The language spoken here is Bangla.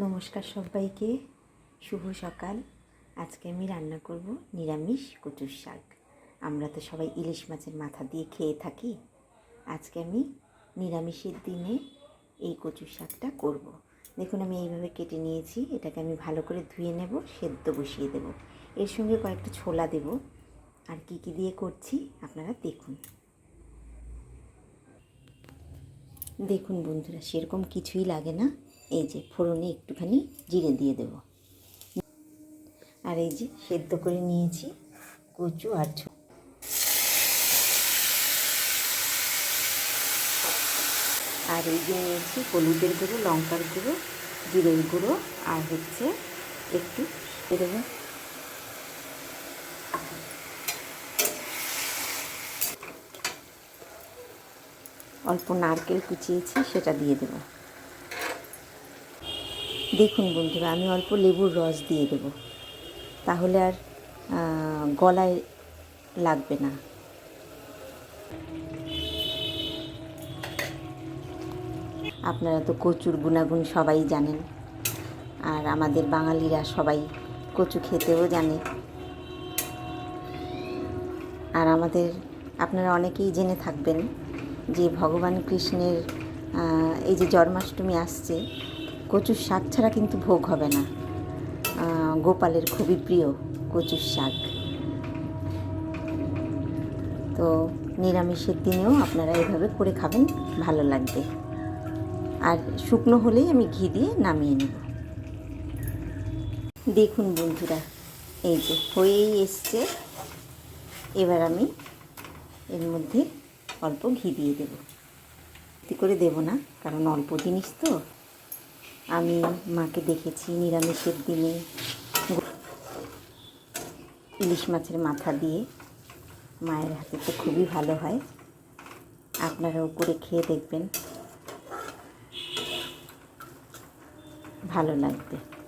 নমস্কার সবাইকে। শুভ সকাল। আজকে আমি রান্না করব নিরামিষ কচুর শাক। আমরা তো সবাই ইলিশ মাছের মাথা দিয়ে খেয়ে থাকি। আজকে আমি নিরামিষের দিনে এই কচুর শাকটা করব। দেখুন, আমি এইভাবে কেটে নিয়েছি। এটাকে আমি ভালো করে ধুয়ে নেব, সেদ্ধ বসিয়ে দেব। এর সঙ্গে কয়েকটা ছোলা দেব। আর কি কি দিয়ে করছি, আপনারা দেখুন। দেখুন বন্ধুরা, সেরকম কিছুই লাগে না। এই যে ফোড়নে একটুখানি জিরে দিয়ে দেব। আর এই যে সেদ্ধ করে নিয়েছি কচু আর আর এই যে নিয়েছি হলুদের গুঁড়ো, লঙ্কার গুঁড়ো, জিরের গুঁড়ো, আর হচ্ছে একটু দেবো অল্প নারকেল কুচিয়েছি, সেটা দিয়ে দেব। দেখুন বন্ধুরা, আমি অল্প লেবুর রস দিয়ে দেব। তাহলে আর গলায় লাগবে না। আপনারা তো কচুর গুণাগুণ সবাই জানেন, আর আমাদের বাঙালিরা সবাই কচু খেতেও জানে। আর আমাদের, আপনারা অনেকেই জেনে থাকবেন যে ভগবান কৃষ্ণের এই যে জন্মাষ্টমী আসছে কচুর শাক ছাড়া কিন্তু ভোগ হবে না। গোপালের খুবই প্রিয় কচুর শাক। তো নিরামিষের দিনেও আপনারা এভাবে করে খাবেন, ভালো লাগবে। আর শুকনো হলেই আমি ঘি দিয়ে নামিয়ে নেব। দেখুন বন্ধুরা, এই যে হয়েই এসছে। এবার আমি এর মধ্যে অল্প ঘি দিয়ে দেব। করে দেব না, কারণ অল্প জিনিস তো। আমি মাকে দেখেছি নিরামিষের দিনে। ইলিশ মাছের মাথা দিয়ে। মায়ের হাতে তো খুবই ভালো হয়। আপনারাও করে খেয়ে দেখবেন। ভালো লাগবে।